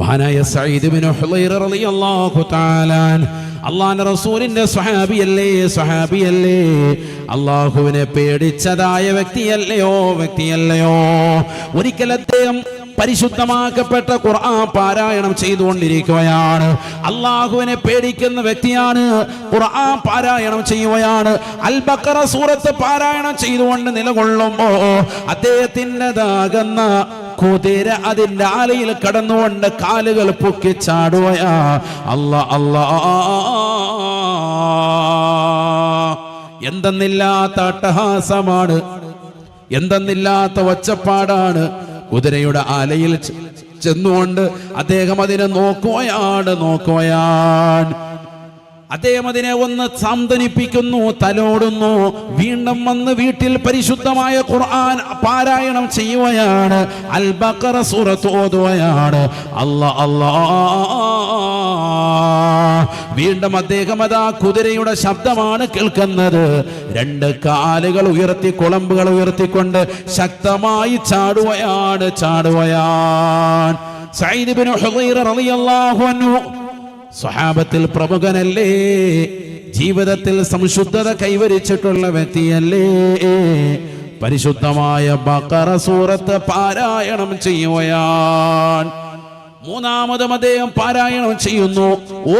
മഹാനായ സയ്യിദ് ബിൻ ഹുലൈറ റളിയല്ലാഹു തആല അള്ളാന്റെ റസൂലിന്റെ സ്വഹാബിയല്ലേ സ്വഹാബിയല്ലേ? അല്ലാഹുവിനെ പേടിച്ചതായ വ്യക്തിയല്ലയോ വ്യക്തിയല്ലയോ? ഒരിക്കൽ അദ്ദേഹം പരിശുദ്ധമാക്കപ്പെട്ട ഖുർആൻ പാരായണം ചെയ്തുകൊണ്ടിരിക്കുകയാണ്. അള്ളാഹുവിനെ പേടിക്കുന്ന വ്യക്തിയാണ് ഖുർആൻ പാരായണം ചെയ്യുകയാണ്. അൽ ബക്കറ സൂറത്ത് പാരായണം ചെയ്തുകൊണ്ട് നിലകൊള്ളുമ്പോ അദ്ദേഹത്തിന്റെതാകുന്ന കുതിര അതിന്റെ ആലയിൽ കടന്നുകൊണ്ട് കാലുകൾ പൊക്കി ചാടുകയാ അല്ല അല്ലാ. എന്തെന്നില്ലാത്ത അട്ടഹാസമാണ്. എന്തെന്നില്ലാത്ത ഒച്ചപ്പാടാണ്. കുതിരയുടെ ആലയിൽ ചെന്നുകൊണ്ട് അദ്ദേഹം അതിനെ നോക്കുകയാണ് നോക്കുകയാണ് അദ്ദേഹം അതിനെ ഒന്ന് സാന്ത്വനിപ്പിക്കുന്നു തലോടുന്നു. വീണ്ടും വന്ന് വീട്ടിൽ പരിശുദ്ധമായ ഖുർആൻ പാരായണം ചെയ്യുകയാണ്. അൽ ബഖറ സൂറത്ത് ഓതുകയാണ്. അല്ലാ അല്ലാ. വീണ്ടും അദ്ദേഹം അതാ കുതിരയുടെ ശബ്ദമാണ് കേൾക്കുന്നത്. രണ്ട് കാലുകൾ ഉയർത്തി കുളമ്പുകൾ ഉയർത്തിക്കൊണ്ട് ശക്തമായി ചാടുകയാണ് ചാടുകയാണ്. അൻഹു സ്വഹാബത്തിൽ പ്രമുഖനല്ലേ? ജീവിതത്തിൽ സംശുദ്ധത കൈവരിച്ചിട്ടുള്ള വ്യക്തിയല്ലേ? പരിശുദ്ധമായ ബക്കറ സൂറത്ത് പാരായണം ചെയ്യുകയാൻ മൂന്നാമതും അദ്ദേഹം പാരായണം ചെയ്യുന്നു.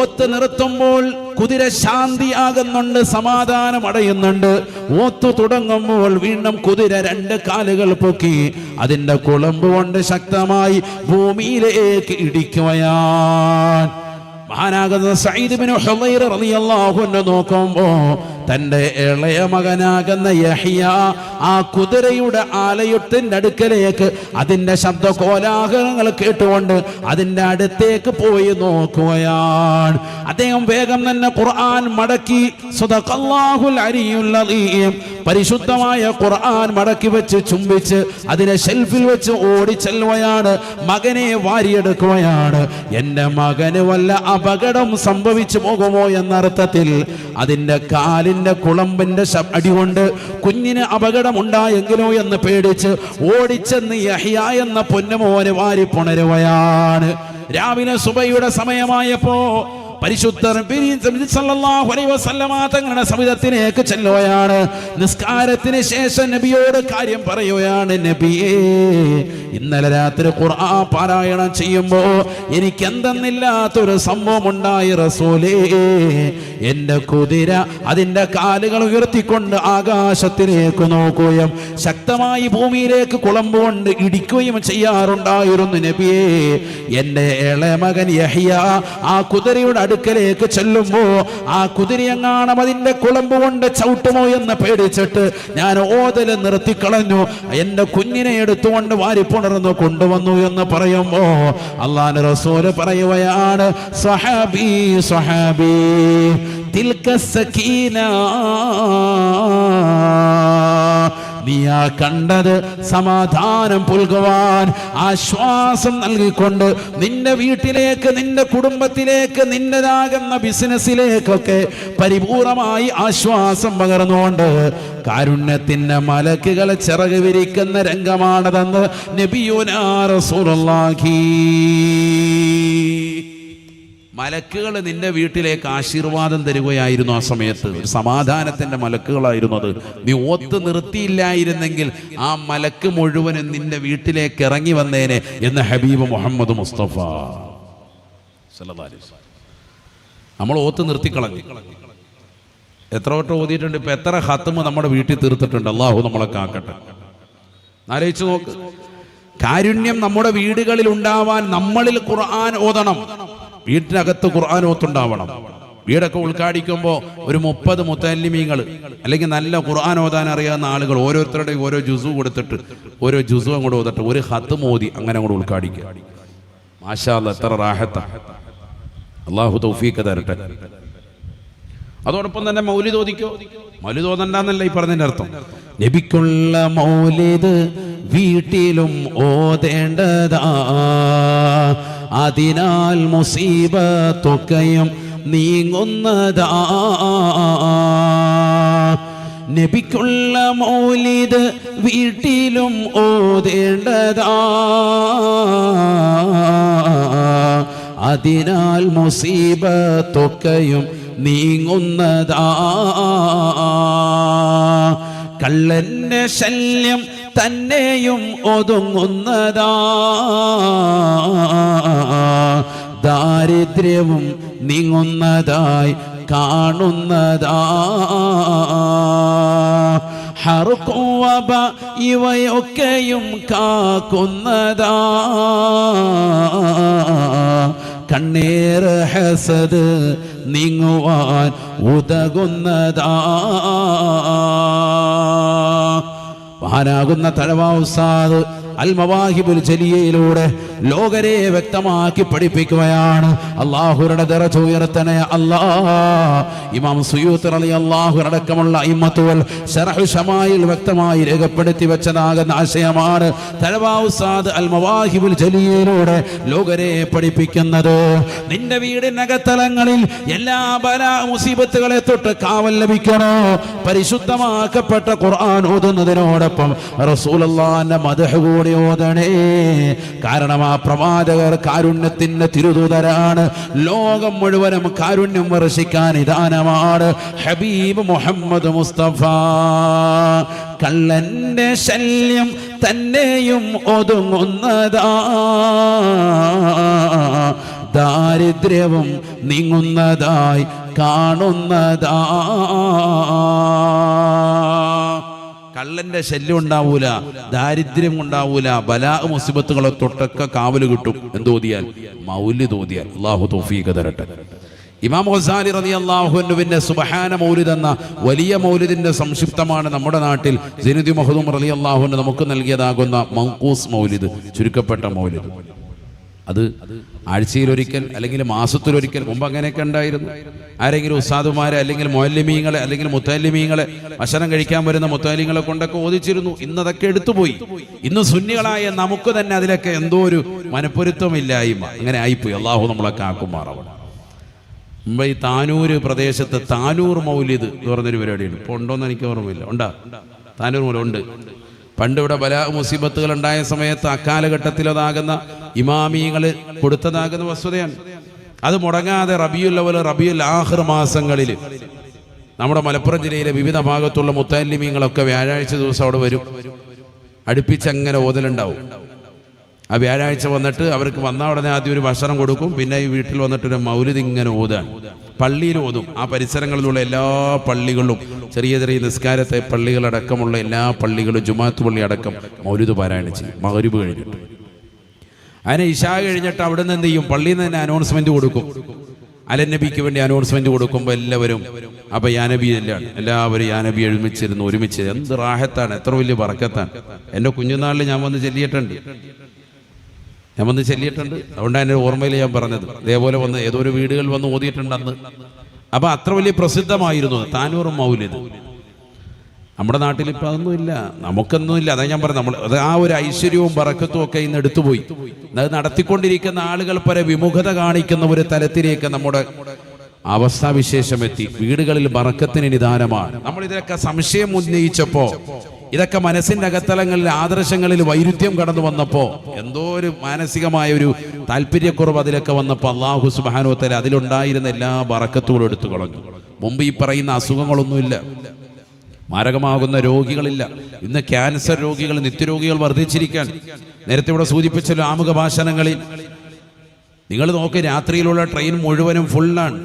ഓത്ത് നിർത്തുമ്പോൾ കുതിര ശാന്തിയാകുന്നുണ്ട് സമാധാനം അടയുന്നുണ്ട്. ഓത്ത് തുടങ്ങുമ്പോൾ വീണ്ടും കുതിര രണ്ട് കാലുകൾ പൊക്കി അതിന്റെ കുളമ്പ് കൊണ്ട് ശക്തമായി ഭൂമിയിലേക്ക് ഇടിക്കുകയാണ്. മഹാനാകുന്ന സയ്യിദ് ബിൻ ഹുദൈറ റളിയല്ലാഹു അൻഹു നോക്കുമ്പോ തന്റെ ഇളയ മകനാകുന്ന യഹിയ ആ കുതിരയുടെ ആലയത്തിന്റെ അടുക്കലേക്ക് അതിന്റെ ശബ്ദ കോലാഹലങ്ങൾ കേട്ടുകൊണ്ട് അതിന്റെ അടുത്തേക്ക് പോയി നോക്കുകയാണ്. അദ്ദേഹം വേഗം തന്നെ ഖുർആൻ മടക്കി. പരിശുദ്ധമായ ഖുർആൻ മടക്കി വെച്ച് ചുംബിച്ച് അതിനെ ഷെൽഫിൽ വെച്ച് ഓടിച്ചെല്ലുകയാണ്. മകനെ വാരിയെടുക്കുകയാണ്. എന്റെ മകന് വല്ല അപകടം സംഭവിച്ചു പോകുമോ എന്നർത്ഥത്തിൽ അതിന്റെ കാലിന്റെ കുളമ്പിന്റെ കുളമ്പിന്റെ അടികൊണ്ട് കുഞ്ഞിന് അപകടം ഉണ്ടായെങ്കിലോ എന്ന് പേടിച്ച് ഓടിച്ചെന്ന് യഹിയ എന്ന പൊന്നുമോനെ വാരി പുണരുകയാണ് രാവിലെ സുബയുടെ സമയമായപ്പോ പരിശുദ്ധ തങ്ങളുടെ സമിതത്തിലേക്ക് ചെല്ലുകയാണ്. നിസ്കാരത്തിന് ശേഷം നബിയോട് കാര്യം പറയുകയാണ് നബിയേ ഇന്നലെ രാത്രി ഖുർആൻ പാരായണം ചെയ്യുമ്പോ എനിക്ക് എന്തെന്നില്ലാത്തൊരു സംഭവം ഉണ്ടായി റസൂലേ. എന്റെ കുതിര അതിന്റെ കാലുകൾ ഉയർത്തിക്കൊണ്ട് ആകാശത്തിലേക്ക് നോക്കുകയും ശക്തമായി ഭൂമിയിലേക്ക് കുളമ്പുകൊണ്ട് ഇടിക്കുകയും ചെയ്യാറുണ്ടായിരുന്നു നബിയേ എന്റെ ഇളയമകൻ യഹിയ ആ കുതിരയുടെ അടുക്കലേക്ക് ചെല്ലുമ്പോ ആ കുതിരയെങ്ങാണം അതിന്റെ കുളമ്പ് കൊണ്ട് ചവിട്ടുമോ എന്ന് പേടിച്ചിട്ട് ഞാൻ ഓതൽ നിർത്തിക്കളഞ്ഞു. എന്റെ കുഞ്ഞിനെ എടുത്തുകൊണ്ട് പുണർന്നു കൊണ്ടുവന്നു എന്ന് പറയുമ്പോ അള്ളാൻ റസൂൽ പറയുകയാണ് സഹാബി സഹാബി തിൽക സക്കീന നീയാ കണ്ടത് സമാധാനം പുൽകുവാൻ ആശ്വാസം നൽകിക്കൊണ്ട് നിന്റെ വീട്ടിലേക്ക് നിന്റെ കുടുംബത്തിലേക്ക് നിന്റേതാകുന്ന ബിസിനസ്സിലേക്കൊക്കെ പരിപൂർണമായി ആശ്വാസം പകർന്നുകൊണ്ട് കാരുണ്യത്തിന്റെ മലക്കുകളെ ചിറക് വിരിക്കുന്ന രംഗമാണതെന്ന് നബിയുനാ റസൂലുള്ളാഹി. മലക്കുകൾ നിന്റെ വീട്ടിലേക്ക് ആശീർവാദം തരികയായിരുന്നു ആ സമയത്ത്. ഒരു സമാധാനത്തിന്റെ മലക്കുകളായിരുന്നു അത്. നീ ഓത്ത് നിർത്തിയില്ലായിരുന്നെങ്കിൽ ആ മലക്ക് മുഴുവനും നിന്റെ വീട്ടിലേക്ക് ഇറങ്ങി വന്നേനെ എന്ന് ഹബീബ് മുഹമ്മദ് മുസ്തഫ. നമ്മൾ ഓത്ത് നിർത്തിക്കളഞ്ഞു. എത്ര വട്ടം ഓതിയിട്ടുണ്ട്? ഇപ്പൊ എത്ര ഹത്തുമ നമ്മുടെ വീട്ടിൽ തീർത്തിട്ടുണ്ട്. അള്ളാഹു നമ്മളെ കാക്കട്ടെ. ആലോചിച്ച് നോക്ക്. കാരുണ്യം നമ്മുടെ വീടുകളിൽ ഉണ്ടാവാൻ നമ്മളിൽ ഖുർആൻ ഓതണം. വീട്ടിനകത്ത് ഖുർആൻ ഓത്തുണ്ടാവണം. വീടൊക്കെ ഉൾക്കാടിക്കുമ്പോൾ ഒരു മുപ്പത് മുത്തല്ലിമീങ്ങൾ അല്ലെങ്കിൽ നല്ല ഖുർആൻ ഓതാൻ അറിയാവുന്ന ആളുകൾ ഓരോരുത്തരുടെയും ഓരോ ജുസു കൊടുത്തിട്ട് ഓരോ ജുസു അങ്ങോട്ട് ഓതട്ടെ ഒരു ഹത്ത് മോദി അങ്ങനെ അങ്ങോട്ട് ഉൾക്കാടിക്കുക മാഷാ എത്ര റാഹത്ത. അള്ളാഹു തൗഫീഖ് തരട്ടെ. അതോടൊപ്പം തന്നെ മൗലിദ് ഓദിക്കോ മൗലി തോന്നണ്ടെന്നല്ല ഈ പറഞ്ഞതിന്റെ അർത്ഥം. നബിക്കുള്ള മൗലിദ് വീട്ടിലും ഓതേണ്ടതാ. അതിനാൽ മുസീബത്തൊക്കെയും നീങ്ങുന്നതാ. നബിക്കുള്ള മൗലിദ് വീട്ടിലും ഓതേണ്ടതാ. അതിനാൽ മുസീബത്തൊക്കെയും നീങ്ങുന്നതാ. കള്ളന്റെ ശല്യം തന്നെയും ഒതുങ്ങുന്നതാ. ദാരിദ്ര്യവും നീങ്ങുന്നതായി കാണുന്നതാ. ഹറുക്കുവബ ഇവയൊക്കെയും കാക്കുന്നതാ. കണ്ണീർ ഹസദ് നീങ്ങുവാൻ ഉതകുന്നതാ. മഹാനാകുന്ന തഴവാസാദ് അൽ മവാഹിബുൽ ജലിയയിലൂടെ ലോകരെ വ്യക്തമാക്കി പഠിപ്പിക്കുകയാണ്. അള്ളാഹുരുടെ ദറജ അല്ലാ. ഇമാം സുയൂത്ത് അലി അള്ളാഹുരടക്കമുള്ള ഇമ്മത്തുവൽ ഷറഹു ഷമായിൽ വ്യക്തമായി രേഖപ്പെടുത്തി വെച്ചതാകുന്ന ആശയമാണ് തലവാസാദ് അൽ മവാഹിബുൽ ജലിയയിലൂടെ ലോകരെ പഠിപ്പിക്കുന്നത്. നിന്റെ വീടിനകത്തലങ്ങളിൽ എല്ലാ ബല മുസീബത്തുകളെ തൊട്ട് കാവൽ ലഭിക്കണോ? പരിശുദ്ധമാക്കപ്പെട്ട ഖുർആൻ ഓതുന്നതിനോടൊപ്പം റസൂലല്ലാന്റെ മദഹ് കൂടി ഓതണേ കാരണം ആ പ്രവാചകർ കാരുണ്യത്തിന്റെ തിരുദൂതരാണ്. ലോകം മുഴുവനും കാരുണ്യം വർഷിക്കാൻ നിദാനമാണ്. ഹബീബ് മുഹമ്മദ് മുസ്തഫ. കള്ളന്റെ ശല്യം തന്നെയും ഒതുങ്ങുന്നതാ. ദാരിദ്ര്യവും നീങ്ങുന്നതായി കാണുന്നതാ. കള്ളന്റെ ശല്യം ഉണ്ടാവൂല ദാരിദ്ര്യം ഉണ്ടാവൂല ബലാ മുസിബത്തുകളെ തൊട്ടൊക്കെ കാവൽ കിട്ടും. എന്തോതിയാൽ മൗല്യ തോതിയാൽ അള്ളാഹു തോഫീക തരട്ടെ. ഇമാം ഹുസാലി റതി അള്ളാഹുവിന്റെ സുബഹാന മൗലിദ് എന്ന വലിയ മൗലിദിന്റെ സംക്ഷിപ്തമാണ് നമ്മുടെ നാട്ടിൽ ജനുദി മഹദും റലി അള്ളാഹുവിന് നമുക്ക് നൽകിയതാകുന്ന മങ്കൂസ് മൗലിദ് ചുരുക്കപ്പെട്ട മൗലിദ്. അത് ആഴ്ചയിലൊരിക്കൽ അല്ലെങ്കിൽ മാസത്തിലൊരിക്കൽ മുമ്പ് അങ്ങനെയൊക്കെ ഉണ്ടായിരുന്നു. ആരെങ്കിലും ഉസ്താദുമാരെ അല്ലെങ്കിൽ മൊല്ലിമീങ്ങളെ അല്ലെങ്കിൽ മുത്തല്ലിമീങ്ങളെ ഭക്ഷണം കഴിക്കാൻ വരുന്ന മുത്തല്ലിങ്ങളെ കൊണ്ടൊക്കെ ഓദിച്ചിരുന്നു ഇന്നതൊക്കെ എടുത്തുപോയി. ഇന്ന് സുന്നികളായ നമുക്ക് തന്നെ അതിലൊക്കെ എന്തോ ഒരു മനപ്പൊരുത്തമില്ലായ്മ. അങ്ങനെ ആയിപ്പോയി. അള്ളാഹു നമ്മളൊക്കെ ആക്കുമാറാവണം മുമ്പ് ഈ താനൂർ പ്രദേശത്ത് താനൂർ മൗലിദ് എന്ന് പറഞ്ഞൊരു പരിപാടിയുണ്ട്. ഇപ്പോൾ ഉണ്ടോന്ന് എനിക്ക് ഓർമ്മയില്ല. ഉണ്ടാ? താനൂർ മൗല ഉണ്ട്. പണ്ട് ഇവിടെ പല മുസീബത്തുകൾ ഉണ്ടായ സമയത്ത് അക്കാലഘട്ടത്തിൽ അതാകുന്ന ഇമാമിയങ്ങൾ കൊടുത്തതാകുന്ന വസ്തുതയാണ്. അത് മുടങ്ങാതെ റബിയുൽ അവൽ റബിയുൽ ആഹ്ർ മാസങ്ങളിൽ നമ്മുടെ മലപ്പുറം ജില്ലയിലെ വിവിധ ഭാഗത്തുള്ള മുത്തല്ലിമീങ്ങളൊക്കെ വ്യാഴാഴ്ച ദിവസം അവിടെ വരും. അടുപ്പിച്ചങ്ങനെ ഓതലുണ്ടാവും. ആ വ്യാഴാഴ്ച വന്നിട്ട് അവർക്ക് വന്ന ഉടനെ ആദ്യം ഒരു ഭക്ഷണം കൊടുക്കും പിന്നെ ഈ വീട്ടിൽ വന്നിട്ട് ഒരു മൗലിദ് ഇങ്ങനെ ഓതാൻ. പള്ളിയിൽ ഓതും. ആ പരിസരങ്ങളിലുള്ള എല്ലാ പള്ളികളും ചെറിയ ചെറിയ നിസ്കാരത്തെ പള്ളികളടക്കമുള്ള എല്ലാ പള്ളികളും ജുമാത്ത് പള്ളി അടക്കം മൗലിദ് പാരായണം ചെയ്യും. മകരുവ് കഴിഞ്ഞിട്ട്. അതിനെ ഇഷാ കഴിഞ്ഞിട്ട് അവിടെ നിന്ന് എന്ത് ചെയ്യും? പള്ളിയിൽ നിന്ന് തന്നെ അനൗൺസ്മെന്റ് കൊടുക്കും. അലനബിക്ക് വേണ്ടി അനൗൺസ്മെന്റ് കൊടുക്കുമ്പോൾ എല്ലാവരും അപ്പൊ യാനബി എല്ലാം എല്ലാവരും യാനബി എഴുമിച്ചിരുന്നു ഒരുമിച്ച്. എന്ത് റാഹത്താണ് എത്ര വലിയ പറക്കത്താണ് എന്റെ കുഞ്ഞുനാളിൽ ഞാൻ വന്ന് ചെല്ലിയിട്ടുണ്ട്. ഞാൻ വന്ന് ചെല്ലിയിട്ടുണ്ട്. അതുകൊണ്ടാണ് എന്റെ ഓർമ്മയിൽ ഞാൻ പറഞ്ഞത്. ഇതേപോലെ വന്ന് ഏതോ ഒരു വീടുകൾ വന്ന് ഓതിയിട്ടുണ്ട് അന്ന്. അപ്പൊ അത്ര വലിയ പ്രസിദ്ധമായിരുന്നു താനൂറും മൗലിത് നമ്മുടെ നാട്ടിൽ ഇപ്പൊ അതൊന്നും ഇല്ല. നമുക്കൊന്നും ഇല്ല. അതാ ഞാൻ പറഞ്ഞു നമ്മൾ അത് ആ ഒരു ഐശ്വര്യവും പറക്കത്തും ഒക്കെ ഇന്ന് എടുത്തുപോയി. അത് നടത്തിക്കൊണ്ടിരിക്കുന്ന ആളുകൾ പല വിമുഖത കാണിക്കുന്ന ഒരു തലത്തിലേക്ക് നമ്മുടെ അവസ്ഥാവിശേഷം എത്തി. വീടുകളിൽ ബറക്കത്തിന് നിദാനമാണ്. നമ്മൾ ഇതിലൊക്കെ സംശയം ഉന്നയിച്ചപ്പോ ഇതൊക്കെ മനസ്സിന്റെ അകത്തലങ്ങളിൽ ആദർശങ്ങളിൽ വൈരുദ്ധ്യം കടന്നു വന്നപ്പോ എന്തോ ഒരു മാനസികമായ ഒരു താല്പര്യക്കുറവ് അതിലൊക്കെ വന്നപ്പോൾ അള്ളാഹു സുബാനോത്തല അതിലുണ്ടായിരുന്ന എല്ലാ ബറക്കത്തുകളും എടുത്തു കളഞ്ഞു. മുമ്പ് ഈ പറയുന്ന അസുഖങ്ങളൊന്നുമില്ല. മാരകമാകുന്ന രോഗികളില്ല. ഇന്ന് ക്യാൻസർ രോഗികൾ നിത്യരോഗികൾ വർദ്ധിച്ചിരിക്കാൻ. നേരത്തെ ഇവിടെ സൂചിപ്പിച്ചല്ലോ ആമുഖ ഭാഷണങ്ങളിൽ നിങ്ങൾ നോക്ക് രാത്രിയിലുള്ള ട്രെയിൻ മുഴുവനും ഫുള്ളാണ്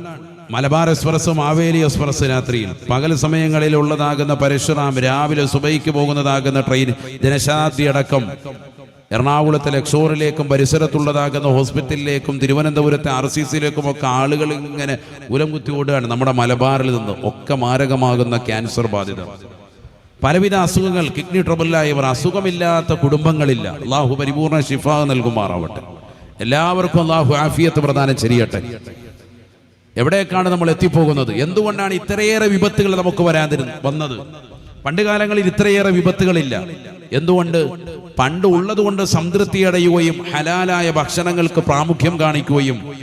മലബാർ എക്സ്പ്രസ് മാവേലി എക്സ്പ്രസ് രാത്രിയിൽ. പകൽ സമയങ്ങളിൽ ഉള്ളതാകുന്ന പരശുറാം രാവിലെ സുബൈക്ക് പോകുന്നതാകുന്ന ട്രെയിൻ ജനശതാബ്ദി അടക്കം. എറണാകുളത്തെ ലക്സോറിലേക്കും പരിസരത്തുള്ളതാകുന്ന ഹോസ്പിറ്റലിലേക്കും തിരുവനന്തപുരത്തെ ആർ സി സിയിലേക്കും ഒക്കെ ആളുകൾ ഇങ്ങനെ ഉലം കുത്തിയോടുകയാണ് നമ്മുടെ മലബാറിൽ നിന്ന് ഒക്കെ മാരകമാകുന്ന ക്യാൻസർ ബാധിതർ പലവിധ അസുഖങ്ങൾ കിഡ്നി ട്രബിളിലായവർ അസുഖമില്ലാത്ത കുടുംബങ്ങളില്ല. അള്ളാഹു പരിപൂർണ ഷിഫ നൽകുമാറാവട്ടെ. എല്ലാവർക്കും അള്ളാഹു ആഫിയത്ത് പ്രദാനം ചെയ്യട്ടെ. എവിടേക്കാണ് നമ്മൾ എത്തിപ്പോകുന്നത്? എന്തുകൊണ്ടാണ് ഇത്രയേറെ വിപത്തുകൾ നമുക്ക് വരാതിരുന്നത് വന്നത്? പണ്ട് കാലങ്ങളിൽ ഇത്രയേറെ വിപത്തുകളില്ല. എന്തുകൊണ്ട്? പണ്ട് ഉള്ളതുകൊണ്ട് സംതൃപ്തി അടയുകയും ഹലാലായ ഭക്ഷണങ്ങൾക്ക് പ്രാമുഖ്യം കാണിക്കുകയും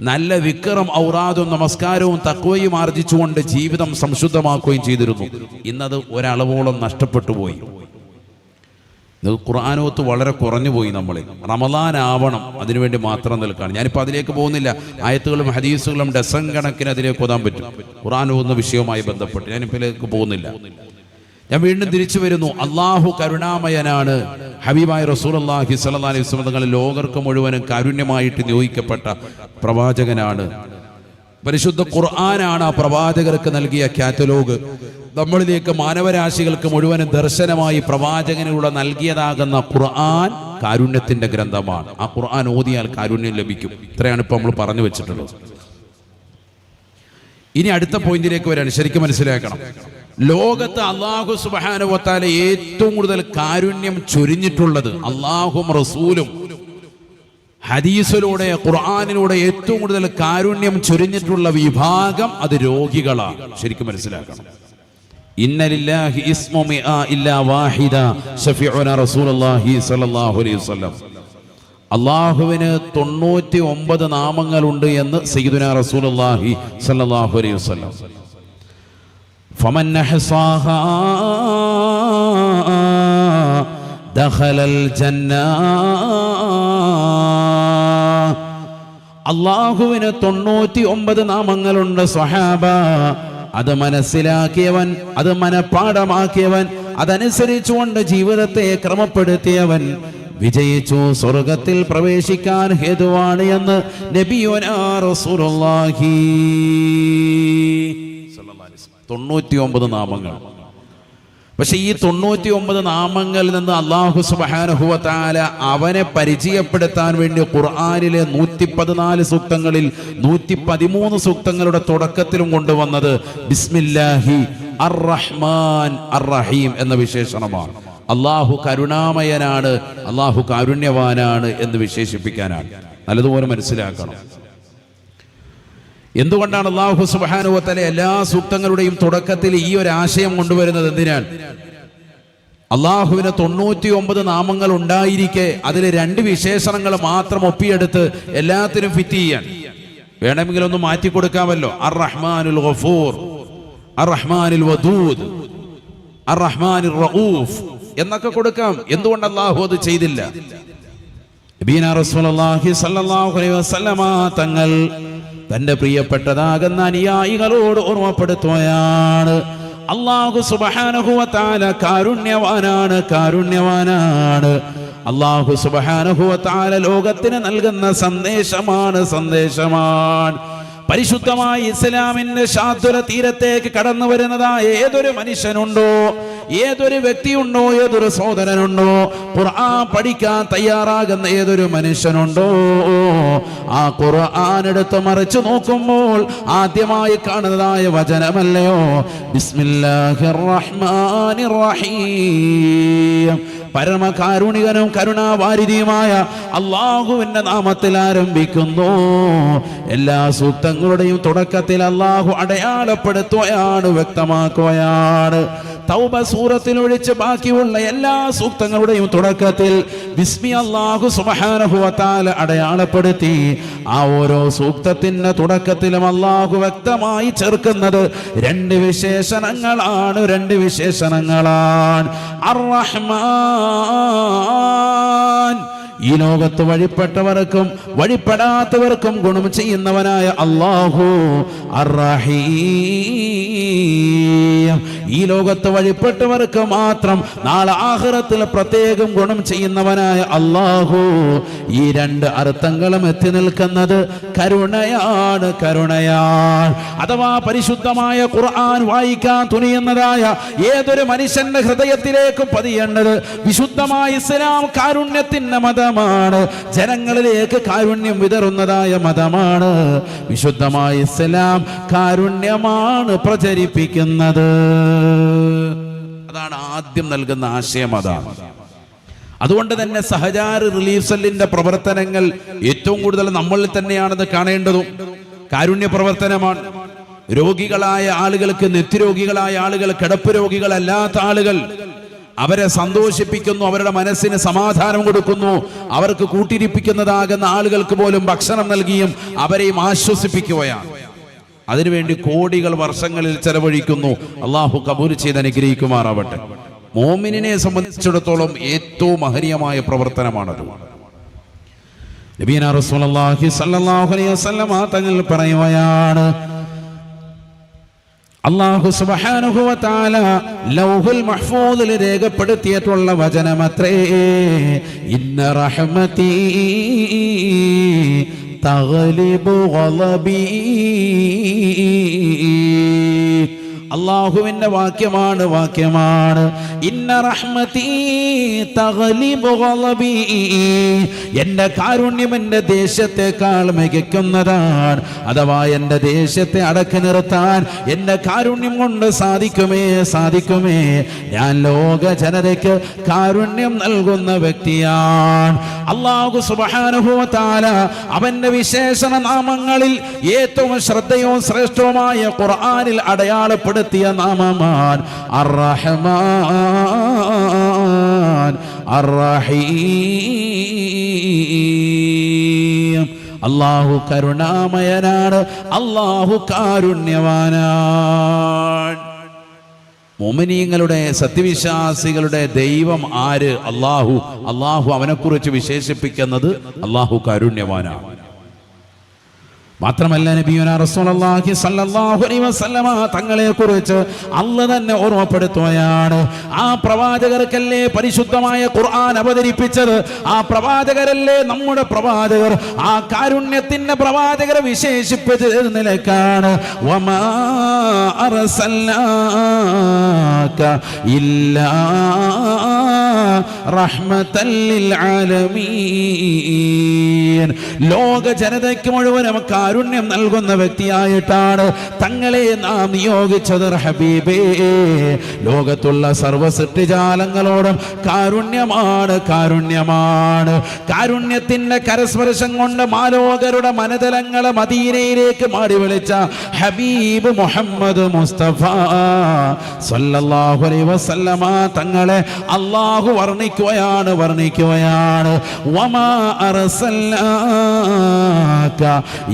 നല്ല വിക്രം ഔറാദും നമസ്കാരവും തക്കവയും ആർജിച്ചുകൊണ്ട് ജീവിതം സംശുദ്ധമാക്കുകയും ചെയ്തിരുന്നു. ഇന്നത് ഒരളവോളം നഷ്ടപ്പെട്ടു പോയി. ഖുർആാനോത്ത് വളരെ കുറഞ്ഞു പോയി നമ്മൾ റമദാൻ ആവണം അതിനുവേണ്ടി മാത്രം നിൽക്കുകയാണ് ഞാനിപ്പോൾ അതിലേക്ക് പോകുന്നില്ല. ആയത്തുകളും ഹദീസുകളും ഡസൻ കണക്കിന് അതിലേക്ക് ഓതാൻ പറ്റും. ഖുർആൻ ഓതുന്ന വിഷയവുമായി ബന്ധപ്പെട്ട് ഞാനിപ്പോൾ പോകുന്നില്ല. ഞാൻ വീണ്ടും തിരിച്ചു വരുന്നു. അള്ളാഹു കരുണാമയനാണ്. ഹബീബായ റസൂൽ അള്ളാഹി സല്ലാ അലൈഹി ലോകർക്ക് മുഴുവനും കാരുണ്യമായിട്ട് നിയോഗിക്കപ്പെട്ട പ്രവാചകനാണ്. പരിശുദ്ധ ഖുർആനാണ് ആ പ്രവാചകർക്ക് നൽകിയ കാറ്റലോഗ്. നമ്മളിലേക്ക് മാനവരാശികൾക്ക് മുഴുവനും ദർശനമായി പ്രവാചകനിലൂടെ നൽകിയതാകുന്ന ഖുർആൻ കാരുണ്യത്തിന്റെ ഗ്രന്ഥമാണ്. ആ ഖുർആൻ ഓതിയാൽ കാരുണ്യം ലഭിക്കും. ഇത്രയാണ് ഇപ്പൊ നമ്മൾ പറഞ്ഞു വെച്ചിട്ടുള്ളത്. ഇനി അടുത്ത പോയിന്റിലേക്ക് വരാൻ ശരിക്കും മനസ്സിലാക്കണം. ലോകത്ത് അള്ളാഹു സുബാനുവത്താല ഏറ്റവും കൂടുതൽ കാരുണ്യം ചൊരിഞ്ഞിട്ടുള്ളത് അള്ളാഹും റസൂലും. ഹദീസിലൂടെ ഖുർആാനിലൂടെ ഏറ്റവും കൂടുതൽ കാരുണ്യം ചൊരിഞ്ഞിട്ടുള്ള വിഭാഗം അത് രോഗികളാണ്. ശരിക്കും മനസ്സിലാക്കണം. അള്ളാഹുവിന് തൊണ്ണൂറ്റി ഒമ്പത് നാമങ്ങളുണ്ട് എന്ന് സയ്യിദുന റസൂലുള്ളാഹി സല്ലാഹു അലൈഹി വസല്ലം. അഹ്സാഹാ ദഖലൽ ജന്ന അള്ളാഹുവിന് തൊണ്ണൂറ്റി ഒമ്പത് നാമങ്ങളുണ്ട് സ്വഹാബ. അത് മനസ്സിലാക്കിയവൻ അത് മനഃപ്പാടമാക്കിയവൻ അതനുസരിച്ചുകൊണ്ട് ജീവിതത്തെ ക്രമപ്പെടുത്തിയവൻ. വിജയിച്ചു സ്വർഗത്തിൽ പ്രവേശിക്കാൻ ഹേതുവാണ് എന്ന് നബിയോനാ റസൂലുള്ളാഹി. തൊണ്ണൂറ്റി ഒമ്പത് നാമങ്ങൾ. പക്ഷെ ഈ തൊണ്ണൂറ്റി ഒമ്പത് നാമങ്ങളിൽ നിന്ന് അള്ളാഹു സുബാനുഹുവത്താല അവനെ പരിചയപ്പെടുത്താൻ വേണ്ടി ഖുർആാനിലെ നൂറ്റി പതിനാല് സൂക്തങ്ങളിൽ നൂറ്റി പതിമൂന്ന് സൂക്തങ്ങളുടെ തുടക്കത്തിലും കൊണ്ടുവന്നത് ബിസ്മില്ലാഹി അർ റഹ്മാൻ അർ റഹീം എന്ന വിശേഷണമാണ്. അള്ളാഹു കരുണാമയനാണ് അള്ളാഹു കാരുണ്യവാനാണ് എന്ന് വിശേഷിപ്പിക്കാനാണ്. നല്ലതുപോലെ മനസ്സിലാക്കണം. എന്തുകൊണ്ടാണ് അള്ളാഹു സുബാനുവത്തലെ എല്ലാ സൂക്തങ്ങളുടെയും തുടക്കത്തിൽ ഈ ഒരു ആശയം കൊണ്ടുവരുന്നത്? എന്തിനാണ്? അള്ളാഹുവിന് തൊണ്ണൂറ്റി ഒമ്പത് നാമങ്ങൾ ഉണ്ടായിരിക്കെ അതിൽ രണ്ട് വിശേഷണങ്ങൾ മാത്രം ഒപ്പിയെടുത്ത് എല്ലാത്തിനും ഫിറ്റ് ചെയ്യാൻ. വേണമെങ്കിൽ ഒന്ന് മാറ്റി കൊടുക്കാമല്ലോ. അർ റഹ്മാനുൽ ഗഫൂർ അർ റഹ്മാനുൽ വദൂദ് അർ റഹ്മാനുൽ റഊഫ് എന്നൊക്കെ കൊടുക്കാം. എന്തുകൊണ്ട് അള്ളാഹു അത് ചെയ്തില്ല? നബീന റസൂലുള്ളാഹി സ്വല്ലല്ലാഹു അലൈഹി വസല്ലമ തങ്ങൾ തന്റെ പ്രിയപ്പെട്ടതാകുന്ന അനുയായികളോട് ഓർമ്മപ്പെടുത്തുകയാണ്. അള്ളാഹു സുബഹാനഹുവത്താല കാരുണ്യവാനാണ് കാരുണ്യവാനാണ്. അള്ളാഹു സുബഹാനഹുവത്താല ലോകത്തിന് നൽകുന്ന സന്ദേശമാണ് സന്ദേശമാണ്. പരിശുദ്ധമായി ഇസ്ലാമിന്റെ ശാതുര തീരത്തേക്ക് കടന്നു വരുന്നതായ ഏതൊരു മനുഷ്യനുണ്ടോ ഏതൊരു വ്യക്തിയുണ്ടോ ഏതൊരു സഹോദരനുണ്ടോ ഖുർആൻ പഠിക്കാൻ തയ്യാറാകുന്ന ഏതൊരു മനുഷ്യനുണ്ടോ ആ ഖുർആൻ എടുത്ത് മറിച്ചു നോക്കുമ്പോൾ ആദ്യമായി കാണുന്നതായ വചനമല്ലയോ? ബിസ്മില്ലാഹിർ റഹ്മാനിർ റഹീം പരമകാരുണികനും കരുണാവാരിധിയുമായ അള്ളാഹുവിന്റെ നാമത്തിൽ ആരംഭിക്കുന്നു. എല്ലാ സൂക്തങ്ങളുടെയും തുടക്കത്തിൽ അള്ളാഹു അടയാളപ്പെടുത്തുകയാണ് വ്യക്തമാക്കുകയാണ്. തൗബ സൂറത്തിനൊഴിച്ച് ബാക്കിയുള്ള എല്ലാ സൂക്തങ്ങളുടെയും തുടക്കത്തിൽ ബിസ്മി അള്ളാഹു സുബഹാനുഭവത്താൽ അടയാളപ്പെടുത്തി ആ ഓരോ സൂക്തത്തിന്റെ തുടക്കത്തിലും അള്ളാഹു വ്യക്തമായി ചേർക്കുന്നത് രണ്ട് വിശേഷണങ്ങളാണ്. രണ്ട് വിശേഷണങ്ങളാണ്. അർ റഹ്മാൻ ഈ ലോകത്ത് വഴിപ്പെട്ടവർക്കും വഴിപ്പെടാത്തവർക്കും ഗുണം ചെയ്യുന്നവനായ അള്ളാഹു ഈ ലോകത്ത് വഴിപ്പെട്ടവർക്ക് മാത്രം നാളെ ആഹ്റത്തിൽ പ്രത്യേകം ഗുണം ചെയ്യുന്നവനായ അള്ളാഹു ഈ രണ്ട് അർത്ഥങ്ങളും എത്തി നിൽക്കുന്നത് കരുണയാണ് കരുണയാണ് അഥവാ പരിശുദ്ധമായ ഖുർആൻ വായിക്കാൻ തുനിയുന്നതായ ഏതൊരു മനുഷ്യന്റെ ഹൃദയത്തിലേക്കും പതിയേണ്ടത് വിശുദ്ധമായ ഇസ്ലാം കാരുണ്യത്തിന്റെ മതമാണ്. ജനങ്ങളിലേക്ക് കാരുണ്യം വിതറുന്നതായ മതമാണ്. വിശുദ്ധമായ ഇസ്ലാം കാരുണ്യമാണ് പ്രചരിപ്പിക്കുന്നത്. അതാണ് ആദ്യം നൽകുന്ന ആശയം അതാണ് അതുകൊണ്ട് തന്നെ സഹജാർ റിലീഫ് സെല്ലിന്റെ പ്രവർത്തനങ്ങൾ ഏറ്റവും കൂടുതൽ നമ്മളിൽ തന്നെയാണെന്ന് കാണേണ്ടതും കാരുണ്യ പ്രവർത്തനമാണ്. രോഗികളായ ആളുകൾക്ക് നിത്യരോഗികളായ ആളുകൾ കിടപ്പ് രോഗികളല്ലാത്ത ആളുകൾ അവരെ സന്തോഷിപ്പിക്കുന്നു അവരുടെ മനസ്സിന് സമാധാനം കൊടുക്കുന്നു അവർക്ക് കൂട്ടിരിപ്പിക്കുന്നതാകുന്ന ആളുകൾക്ക് പോലും ഭക്ഷണം നൽകിയും അവരെയും ആശ്വസിപ്പിക്കുകയാണ്. അതിനുവേണ്ടി കോടികൾ വർഷങ്ങളിൽ ചെലവഴിക്കുന്നു. അള്ളാഹു കബൂൽ ചെയ്ത് അനുഗ്രഹിക്കുമാറാവട്ടെ. മോമിനെ സംബന്ധിച്ചിടത്തോളം ഏറ്റവും മഹനീയമായ പ്രവർത്തനമാണത്. നബീന റസൂലുള്ളാഹി സ്വല്ലല്ലാഹു അലൈഹി തങ്ങൾ പറയുകയാണ് അള്ളാഹു വ ലൗഹുൽ മഹ്ഫൂദിൽ രേഖപ്പെടുത്തിയിട്ടുള്ള വചനമത്രേ. ഇന്ന റഹ്മതി തഗ്ലിബു ഗളബി അള്ളാഹുവിന്റെ വാക്യമാണ് വാക്യമാണ്. ഇന്ന റഹ്മതി എന്റെ കാരുണ്യം എന്റെ ദേശത്തെക്കാൾ മികക്കുന്നതാണ്. അഥവാ എന്റെ ദേശത്തെ അടക്കി നിർത്താൻ എന്റെ കാരുണ്യം കൊണ്ട് സാധിക്കുമേ സാധിക്കുമേ. ഞാൻ ലോക ജനതയ്ക്ക് കാരുണ്യം നൽകുന്ന വ്യക്തിയാണ്. അള്ളാഹു സുബാനുഭവത്താല അവന്റെ വിശേഷണ നാമങ്ങളിൽ ഏറ്റവും ശ്രദ്ധയോ ശ്രേഷ്ഠവുമായ ഖുർആനിൽ അടയാളപ്പെടുത്തിയ നാമമാൻ അർ-റഹ്മാൻ അർ-റഹീം. അള്ളാഹു കരുണാമയനാണ് അള്ളാഹു കാരുണ്യവാനാണ്. മോമിനീങ്ങളുടെ സത്യവിശ്വാസികളുടെ ദൈവം ആര്? അള്ളാഹു അള്ളാഹു അവനെക്കുറിച്ച് വിശേഷിപ്പിക്കുന്നത് അള്ളാഹു കാരുണ്യവാനാണ്. മാത്രമല്ല റസൂലുള്ളാഹി അലൈഹി വസല്ലമ തങ്ങളെ കുറിച്ച് അല്ല തന്നെ ഓർമ്മപ്പെടുത്തുകയാണ്. ആ പ്രവാചകർക്കല്ലേ പരിശുദ്ധമായ ഖുർആൻ അവതരിപ്പിച്ചത്? ആ പ്രവാചകരല്ലേ നമ്മുടെ പ്രവാചകർ? ആ കാരുണ്യത്തിന്റെ പ്രവാചകരെ വിശേഷിപ്പിച്ച നിലക്കാണ്. വമാ ഇല്ലാ ആലമീൻ. ലോക ജനതയ്ക്ക് മുഴുവനും കാരുണ്യം നൽകുന്ന വ്യക്തിയായിട്ടാണ് തങ്ങളെ നാം നിയോഗിച്ചത് ഹബീബേ. ലോകത്തുള്ള സർവ സൃഷ്ടിജാലങ്ങളോടും കാരുണ്യമാണ് കാരുണ്യമാണ്. കാരുണ്യത്തിന്റെ കരസ്പർശം കൊണ്ട് മാലോകരുടെ മനതലങ്ങളെ മദീനയിലേക്ക് മാടി വിളിച്ച ഹബീബ് മുഹമ്മദ് മുസ്തഫ സല്ലല്ലാഹു അലൈഹി വസല്ലമ തങ്ങളെ അള്ളാഹു വർണിക്കുകയാണ് വർണിക്കുകയാണ്. വമാ അർസൽനാക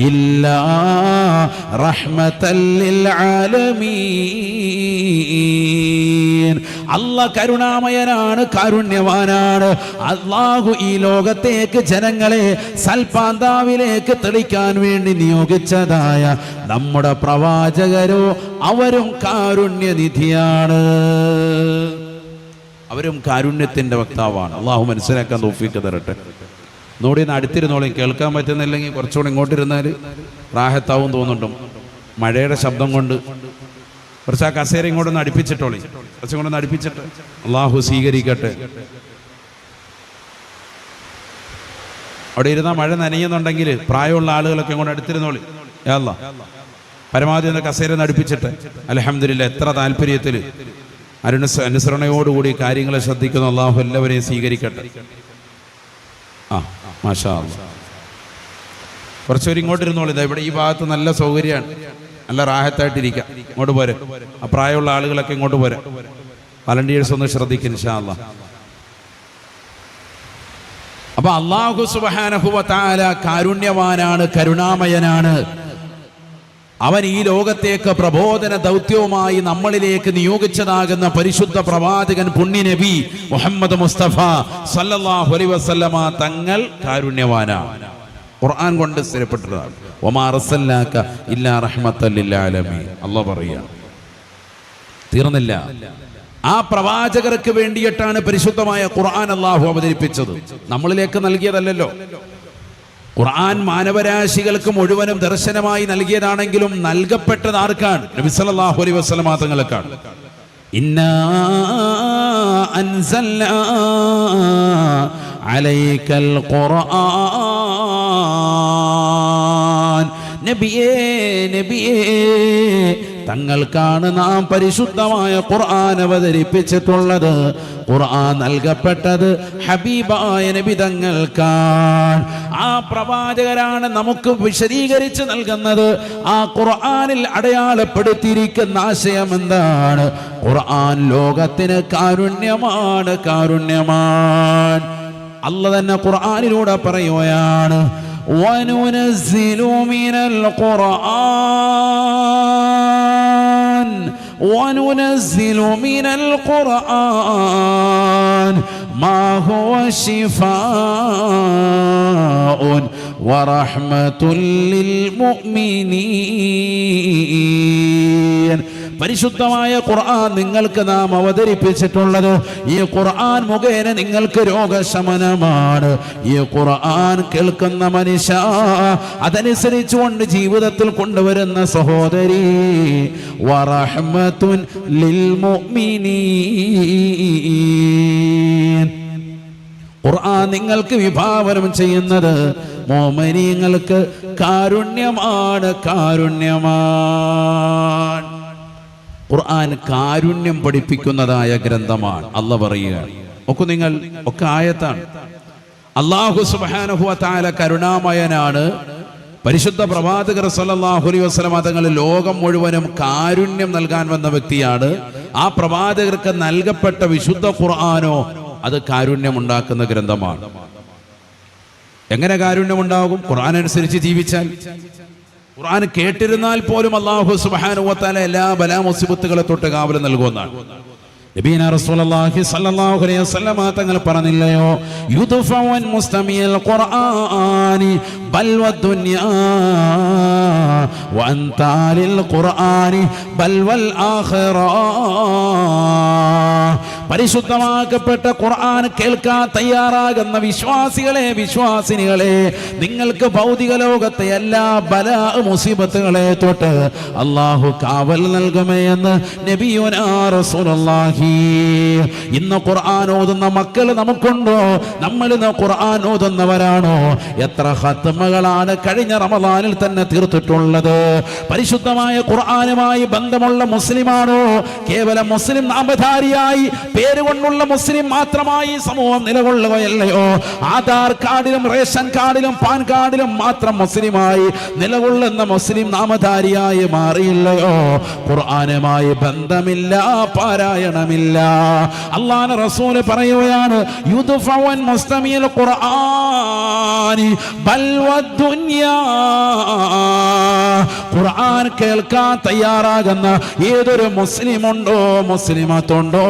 ഇല്ലാ റഹ്മത്തൽ رحمة ആലമീൻ അല്ല കരുണാമയനാണ് കാരുണ്യവാനാണ്. അള്ളാഹു ഈ ലോകത്തേക്ക് ജനങ്ങളെ സൽപാന്താവിലേക്ക് തെളിക്കാൻ വേണ്ടി നിയോഗിച്ചതായ നമ്മുടെ പ്രവാചകരോ അവരും കാരുണ്യനിധിയാണ്. അവരും കാരുണ്യത്തിന്റെ വക്താവാണ്. അള്ളാഹു മനസ്സിലാക്കാൻ തോഫിക്ക് തരട്ടെ. നോടി ഒന്ന് അടുത്തിരുന്നോളും. കേൾക്കാൻ പറ്റുന്നില്ലെങ്കിൽ കുറച്ചുകൂടി ഇങ്ങോട്ടിരുന്നാൽ റാഹത്താവും തോന്നുന്നുണ്ടും. മഴയുടെ ശബ്ദം കൊണ്ട്. കുറച്ച് ആ കസേര ഇങ്ങോട്ടൊന്ന് അടുപ്പിച്ചിട്ടോളി. കുറച്ചും കൂടെ ഒന്ന് അടുപ്പിച്ചിട്ട് അള്ളാഹു സ്വീകരിക്കട്ടെ. അവിടെ ഇരുന്ന മഴ നനയുന്നുണ്ടെങ്കിൽ പ്രായമുള്ള ആളുകളൊക്കെ ഇങ്ങോട്ട് അടുത്തിരുന്നോളി. അല്ല പരമാവധി ഒന്ന് കസേര ഒന്ന് അടുപ്പിച്ചിട്ട്. അലഹമില്ല എത്ര താല്പര്യത്തിൽ അരുണ അനുസരണയോടുകൂടി കാര്യങ്ങളെ ശ്രദ്ധിക്കുന്ന അള്ളാഹു എല്ലാവരെയും സ്വീകരിക്കട്ടെ. ആ മാഷാ കുറച്ചുപേർ ഇങ്ങോട്ട് ഇരുന്നോളൂ. ഇതാ ഇവിടെ ഈ ഭാഗത്ത് നല്ല സൗകര്യമാണ്. നല്ല റാഹത്തായിട്ടിരിക്കാം. ഇങ്ങോട്ട് പോരെ. ആ പ്രായമുള്ള ആളുകളൊക്കെ ഇങ്ങോട്ട് പോരെ. വളണ്ടിയേഴ്സ് ഒന്ന് ശ്രദ്ധിക്കും ഇൻഷാല്ല അപ്പൊ അള്ളാഹു സുബാനഹുവ താല കാരുണ്യവാനാണ് കരുണാമയനാണ്. അവൻ ഈ ലോകത്തേക്ക് പ്രബോധന ദൗത്യവുമായി നമ്മളിലേക്ക് നിയോഗിച്ചതാകുന്ന പരിശുദ്ധ പ്രവാചകൻ പുണ്യ നബി മുഹമ്മദ് മുസ്തഫ സല്ലല്ലാഹു അലൈഹി വസല്ലമ തങ്ങൾ കാരുണ്യവാനാണ്. ഖുർആൻ കൊണ്ട് സ്ഥിരപ്പെട്ടതാണ്. ഒമാ അർസൽനാക ഇല്ലാ ആലമീൻ. അല്ലാഹ് പറയുകയാണ് തീർന്നില്ല. ആ പ്രവാചകർക്ക് വേണ്ടിയിട്ടാണ് പരിശുദ്ധമായ ഖുർആൻ അള്ളാഹു അവതരിപ്പിച്ചത്. നമ്മളിലേക്ക് നൽകിയതല്ലല്ലോ. ഖുർആൻ മാനവരാശികൾക്ക് മുഴുവനും ദർശനമായി നൽകിയതാണെങ്കിലും നൽകപ്പെട്ടത് ആർക്കാണ്? നബി സല്ലല്ലാഹു അലൈഹി വസല്ലമ തങ്ങൾക്കാണ്. അലൈക്കൽ ഖുർആൻ. നബിയേ നബിയേ തങ്ങൾക്കാണ് നാം പരിശുദ്ധമായ ഖുർആൻ അവതരിപ്പിച്ചിട്ടുള്ളത് ഖുർആൻ നൽകപ്പെട്ടത് ഹബീബായ നബി തങ്ങൾക്കാണ് ആ പ്രവാചകരാണ് നമുക്ക് വിശദീകരിച്ച് നൽകുന്നത് ആ ഖുർആനിൽ അടയാളപ്പെടുത്തിയിരിക്കുന്ന ആശയം എന്താണ് ഖുർആൻ ലോകത്തിന് കാരുണ്യമാണ് കാരുണ്യമാണ് അല്ല തന്നെ ഖുർആനിലൂടെ പറയുകയാണ് وننزل من القرآن وننزل من القرآن ما هو شفاء ورحمة للمؤمنين. പരിശുദ്ധമായ ഖുർആൻ നിങ്ങൾക്ക് നാം അവതരിപ്പിച്ചിട്ടുള്ളത് ഈ ഖുർആൻ മുഖേന നിങ്ങൾക്ക് രോഗശമനമാണ്. ഈ ഖുർആൻ കേൾക്കുന്ന മനുഷ്യ അതനുസരിച്ചുകൊണ്ട് ജീവിതത്തിൽ കൊണ്ടുവരുന്ന സഹോദരി വറഹ്മത്തുൻ ലിൽ മുഅ്മിനീൻ. ഖുർആൻ നിങ്ങൾക്ക് വിഭാവനം ചെയ്യുന്നത് മോമനീങ്ങൾക്ക് കാരുണ്യമാണ് കാരുണ്യമാണ്. ഖുർആൻ കാരുണ്യം പഠിപ്പിക്കുന്നതായ ഗ്രന്ഥമാണ്. അല്ല പറയുകയാണ് ഒക്കെ നിങ്ങൾ ഒക്കെ ആയത്താണ്. അള്ളാഹു വ താല കരുണാമയനാണ്. പരിശുദ്ധ പ്രവാചകർ സല്ലല്ലാഹു അലൈഹി വസല്ലം തങ്ങൾ ലോകം മുഴുവനും കാരുണ്യം നൽകാൻ വന്ന വ്യക്തിയാണ്. ആ പ്രവാചകർക്ക് നൽകപ്പെട്ട വിശുദ്ധ ഖുർആാനോ അത് കാരുണ്യം ഉണ്ടാക്കുന്ന ഗ്രന്ഥമാണ്. എങ്ങനെ കാരുണ്യം ഉണ്ടാകും ഖുർആൻ അനുസരിച്ച് ജീവിച്ചാൽ. ഖുർആൻ കേട്ടിരുന്നാൽ പോലും അള്ളാഹു സുബാനുവത്താല എല്ലാ ബലാ മുസിബത്തുകളെ തൊട്ട് കാവൽ നൽകുന്നതാണ് നബീന റസൂലുള്ളാഹി സ്വല്ലല്ലാഹു അലൈഹി വസല്ലമ തങ്ങൾ പറഞ്ഞില്ലയോ? യുദ്ഫവൻ ഖുർആനി ബൽ ഖുർആനി ബൽ വൽ പരിശുദ്ധമാക്കപ്പെട്ട ഖുർആൻ കേൾക്കാൻ തയ്യാറാകുന്ന വിശ്വാസികളെ വിശ്വാസിനികളെ നിങ്ങൾക്ക് ഭൗതിക ലോകത്തെ എല്ലാ ബല മുസീബത്തുകളെ തൊട്ട് അള്ളാഹു കാവൽ നൽകുമേ എന്ന് നബിയുനാ റസൂലുള്ളാഹി. ഇന്ന് ഖുർആൻ ഓതുന്ന മക്കൾ നമുക്കുണ്ടോ? നമ്മൾ ഇന്ന് ഖുർആൻ ഓതുന്നവരാണോ? എത്ര ഹത്തമകളാണ് കഴിഞ്ഞ റമദാനിൽ തന്നെ തീർത്തിട്ടുള്ളത്. പരിശുദ്ധമായ ഖുർആനുമായി ബന്ധമുള്ള മുസ്ലിമാണോ? കേവലം മുസ്ലിം നാമധാരിയായി പേരുകൊണ്ടുള്ള മുസ്ലിം മാത്രമായി സമൂഹം നിലകൊള്ളുകയല്ലയോ? ആധാർ കാർഡിലും റേഷൻ കാർഡിലും പാൻ കാർഡിലും മാത്രം മുസ്ലിമായി നിലകൊള്ളുന്ന മുസ്ലിം നാമധാരിയായി മാറിയില്ലയോ? ഖുർആാനുമായി ബന്ധമില്ല പാരായണമില്ല. അള്ളാന റസൂൽ പറയുകയാണ് മുസ്തമിയൽ ഖുർആനി ബൽ വദ്ദുനിയാ ഖുർആൻ കേൾക്കാൻ തയ്യാറാകുന്ന ഏതൊരു മുസ്ലിം മുസ്ലിമുണ്ടോ മുസ്ലിമത്തുണ്ടോ?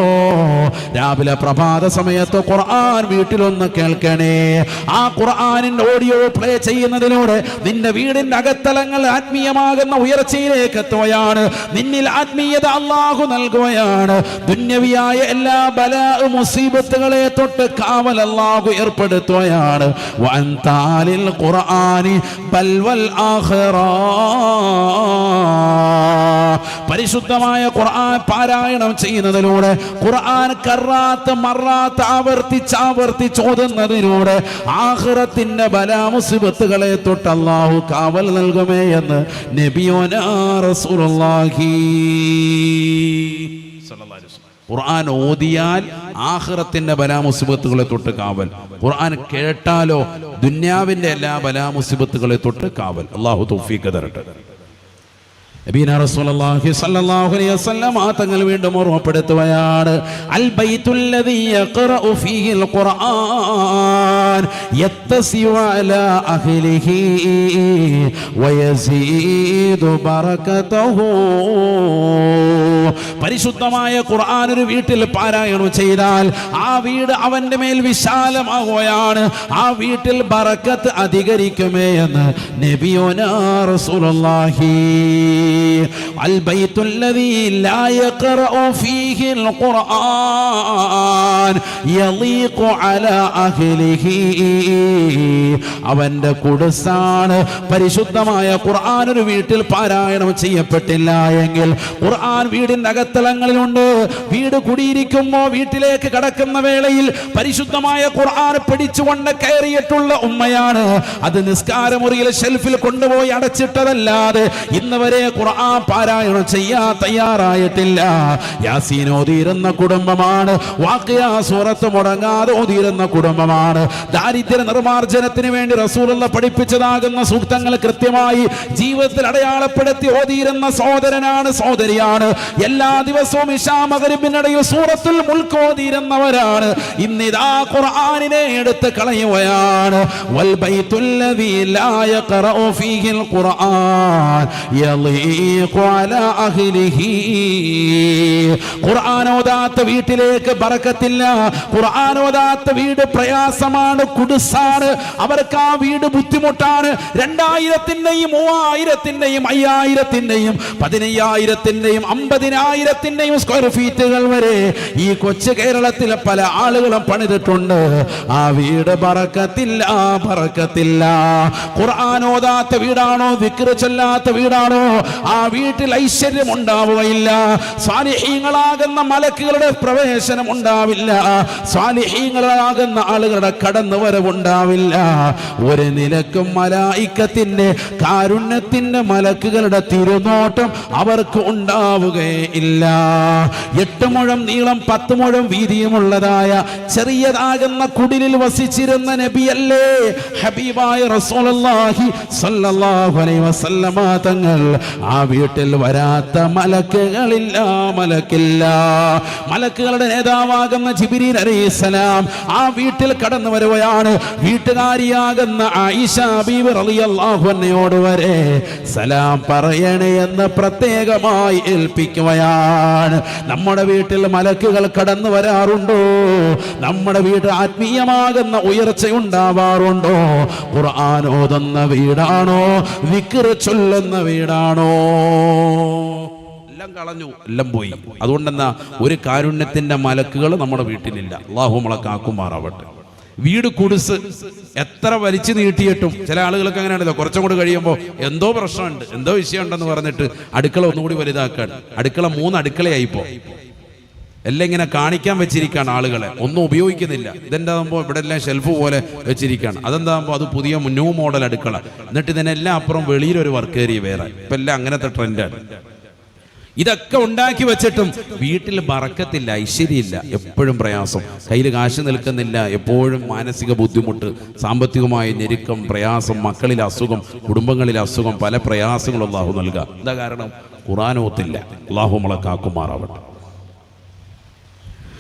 രാവിലെ പ്രഭാത സമയത്ത് ഖുർആൻ വീട്ടിലൊന്ന് കേൾക്കണേ. ആ ഖുർആനിന്റെ ഓഡിയോ പ്ലേ ചെയ്യുന്നതിലൂടെ നിന്റെ വീടിന്റെ അകത്തലങ്ങൾ ആത്മീയമാകുന്ന ഉയർച്ചയിലേക്ക് എത്തുകയാണ്. നിന്നിൽ ആത്മീയത അള്ളാഹു നൽകുകയാണ്. ദുന്യവിയായ എല്ലാ ബല മുസീബത്തുകളെ തൊട്ട് കാവൽ അള്ളാഹു ഏർപ്പെടുത്തുകയാണ്. വൻതാലിൽ ഖുർആനി ബൽവൽ ആഖിറ. പരിശുദ്ധമായ ഖുർആൻ പാരായണം ചെയ്യുന്നതിലൂടെ ഖുർആൻ കറാത്ത് മറാത്ത് ആവർത്തിച്ച് ആവർത്തിച്ച് ഓതുന്നതിലൂടെ ആഖിറത്തിന്റെ ബലാമുസിബത്തുകളെ തൊട്ട് അള്ളാഹു കാവൽ നൽകുമേ എന്ന് നബിയോനാ റസൂലുള്ളാഹി. ഖുർആൻ ഓതിയാൽ ആഖിറത്തിന്റെ ബലാമുസിബത്തുകളെ തൊട്ട് കാവൽ. ഖുർആൻ കേട്ടാലോ? ദുന്യാവിന്റെ എല്ലാ ബലാമുസിബത്തുകളെ തൊട്ട് കാവൽ. അള്ളാഹു തൗഫീഖ് തരട്ടെ. റസൂലുള്ളാഹി സ്വല്ലല്ലാഹു അലൈഹി തങ്ങൾ വീണ്ടും ഓർമ്മപ്പെടുത്തുകയാണ്. അൽ ഫീഹിൽ ഖുർആൻ ബറകതഹു. പരിശുദ്ധമായ ഖുർആൻ ഒരു വീട്ടിൽ പാരായണം ചെയ്താൽ ആ വീട് അവന്റെ മേൽ വിശാലമാകുകയാണ് ആ വീട്ടിൽ ബറക്കത്ത് അധികരിക്കുമേ എന്ന് നബിയോനാ റസൂലുള്ളാഹി البيت الذي لا يقرأ فيه القرآن يضيق على أهله അവന്റെ കുടുസാണ് പരിശുദ്ധമായ ഖുർആൻ ഒരു വീട്ടിൽ പാരായണം ചെയ്യപ്പെട്ടില്ല എങ്കിൽ ഖുർആൻ വീടിന്റെ അകത്തളങ്ങളിലുണ്ട് വീട് കുടിയിരിക്കുമ്പോ വീട്ടിലേക്ക് കടക്കുന്ന വേളയിൽ പരിശുദ്ധമായ ഖുർആൻ പിടിച്ചുകൊണ്ട് കയറിയിട്ടുള്ള ഉമ്മയാണ് അത് നിസ്കാരമുറിയിൽ ഷെൽഫിൽ കൊണ്ടുപോയി അടച്ചിട്ടതല്ലാതെ ഇന്ന് വരെ ഖുർആൻ പാരായണം ചെയ്യാൻ തയ്യാറായിട്ടില്ല. യാസീൻ ഓതിയിരുന്ന കുടുംബമാണ്. വാക്കിയ സൂറത്ത് മുടങ്ങാതെ ഓതിയിരുന്ന കുടുംബമാണ്. ദാരിദ്ര്യ നിർമാർജനത്തിന് വേണ്ടി റസൂലുള്ള പഠിപ്പിച്ചതാകുന്ന സൂക്തങ്ങൾ കൃത്യമായി ജീവിതത്തിൽ അടയാളപ്പെടുത്തി ഓതിയിരുന്ന സഹോദരനാണ് സഹോദരിയാണ്. എല്ലാ ദിവസവും ഇഷാ മകരിബിനിടയിൽ സൂറത്തുൽ മുൽക്ക് ഓതിയിരുന്നവരാണ്. ഇന്നിതാ ഖുർആനിനെ എടുത്ത് കളയുകയാണ്. വൽ ബൈത്തുല്ലദീ ലാ യഖറഉ ഫീഹിൽ ഖുർആൻ. യളീ ഖുർആാനോദാത്ത വീട്ടിലേക്ക് പറക്കത്തില്ല ഖുർആാനോദാത്ത വീട് പ്രയാസമാണ് കുടുസാണ്. അവർക്ക് ആ വീട് ബുദ്ധിമുട്ടാണ്. രണ്ടായിരത്തിന്റെയും മൂവായിരത്തിന്റെയും അയ്യായിരത്തിന്റെയും പതിനയ്യായിരത്തിന്റെയും അമ്പതിനായിരത്തിന്റെയും സ്ക്വയർ ഫീറ്റുകൾ വരെ ഈ കൊച്ചു കേരളത്തിലെ പല ആളുകളും പണിതിട്ടുണ്ട്. ആ വീട് പറക്കത്തില്ല പറക്കത്തില്ല ഖുർആാനോദാത്ത വീടാണോ വിക്ര ചൊല്ലാത്ത വീടാണോ? ആ വീട്ടിൽ ഐശ്വര്യം ഉണ്ടാവുകയില്ല സ്വാലിഹീങ്ങളാകുന്ന മലക്കുകളുടെ പ്രവേശനം ഉണ്ടാവില്ല സ്വാലിഹീങ്ങളാകുന്ന ആളുകളുടെ കടന്നുവരവുണ്ടാവില്ല. ഒരു നിലക്കും മലായിക്കത്തിന്റെ കാരുണ്യത്തിന്റെ മലക്കുകളുടെ തിരുനോട്ടം അവർക്ക് ഉണ്ടാവുകയില്ല. എട്ട് മുഴം നീളം പത്ത് മുഴം വീതിയുമുള്ളതായ ചെറിയതാകുന്ന കുടിലിൽ വസിച്ചിരുന്ന നബിയല്ലേ? ഹബീബായ സ്വല്ലല്ലാഹു അലൈഹി വസല്ലമ തങ്ങൾ ആ വീട്ടിൽ വരാത്ത മലക്കുകളില്ല മലക്കില്ല. മലക്കുകളുടെ നേതാവാകുന്ന ജിബിരി അലൈസലാം ആ വീട്ടിൽ കടന്നു വരുകയാണ്. വീട്ടുകാരിയാകുന്ന ആയിഷ വരെ സലാം പറയണേ എന്ന് പ്രത്യേകമായി ഏൽപ്പിക്കുകയാണ്. നമ്മുടെ വീട്ടിൽ മലക്കുകൾ കടന്നു വരാറുണ്ടോ? നമ്മുടെ വീട് ആത്മീയമാകുന്ന ഉയർച്ച ഉണ്ടാവാറുണ്ടോ ഖുർആൻ ഓതുന്ന വീടാണോ? വിക്ര ചൊല്ലുന്ന വീടാണോ? എല്ലാം കളഞ്ഞു എല്ലാം പോയി. അതുകൊണ്ടെന്നാ ഒരു കാരുണ്യത്തിന്റെ മലക്കുകൾ നമ്മുടെ വീട്ടിലില്ല. അള്ളാഹു നമ്മളെ കാക്കുമാറാവട്ടെ. വീട് കുടിസ് എത്ര വലിച്ചു നീട്ടിയിട്ടും ചില ആളുകൾക്ക് അങ്ങനെയാണല്ലോ. കുറച്ചും കൂടി കഴിയുമ്പോൾ എന്തോ പ്രശ്നമുണ്ട് എന്തോ വിഷയമുണ്ടെന്ന് പറഞ്ഞിട്ട് അടുക്കള ഒന്നുകൂടി വലുതാക്കാൻ അടുക്കള മൂന്ന് അടുക്കളയായിപ്പോ എല്ലാം ഇങ്ങനെ കാണിക്കാൻ വെച്ചിരിക്കുകയാണ് ആളുകളെ? ഒന്നും ഉപയോഗിക്കുന്നില്ല. ഇതെന്താകുമ്പോൾ ഇവിടെ എല്ലാം ഷെൽഫ് പോലെ വെച്ചിരിക്കുകയാണ് അതെന്താകുമ്പോൾ അത് പുതിയ ന്യൂ മോഡൽ അടുക്കള. എന്നിട്ട് ഇതിനെല്ലാം അപ്പുറം വെളിയിലൊരു വർക്ക് ഏരിയ വേറെ. ഇപ്പം എല്ലാം അങ്ങനത്തെ ട്രെൻഡാണ് ഇതൊക്കെ ഉണ്ടാക്കി വെച്ചിട്ടും വീട്ടിൽ ബറക്കത്തില്ല ഐശ്വര്യമില്ല എപ്പോഴും പ്രയാസം. കയ്യിൽ കാശ് നിൽക്കുന്നില്ല എപ്പോഴും മാനസിക ബുദ്ധിമുട്ട് സാമ്പത്തികമായ ഞെരുക്കം പ്രയാസം മക്കളിൽ അസുഖം കുടുംബങ്ങളിൽ അസുഖം പല പ്രയാസങ്ങളും അള്ളാഹു നൽകുക എന്താ കാരണം? ഖുറാനോത്തില്ല അള്ളാഹു മുളക്കാക്കുമാറാവട്ടെ കാക്കുമാറാവട്ടെ.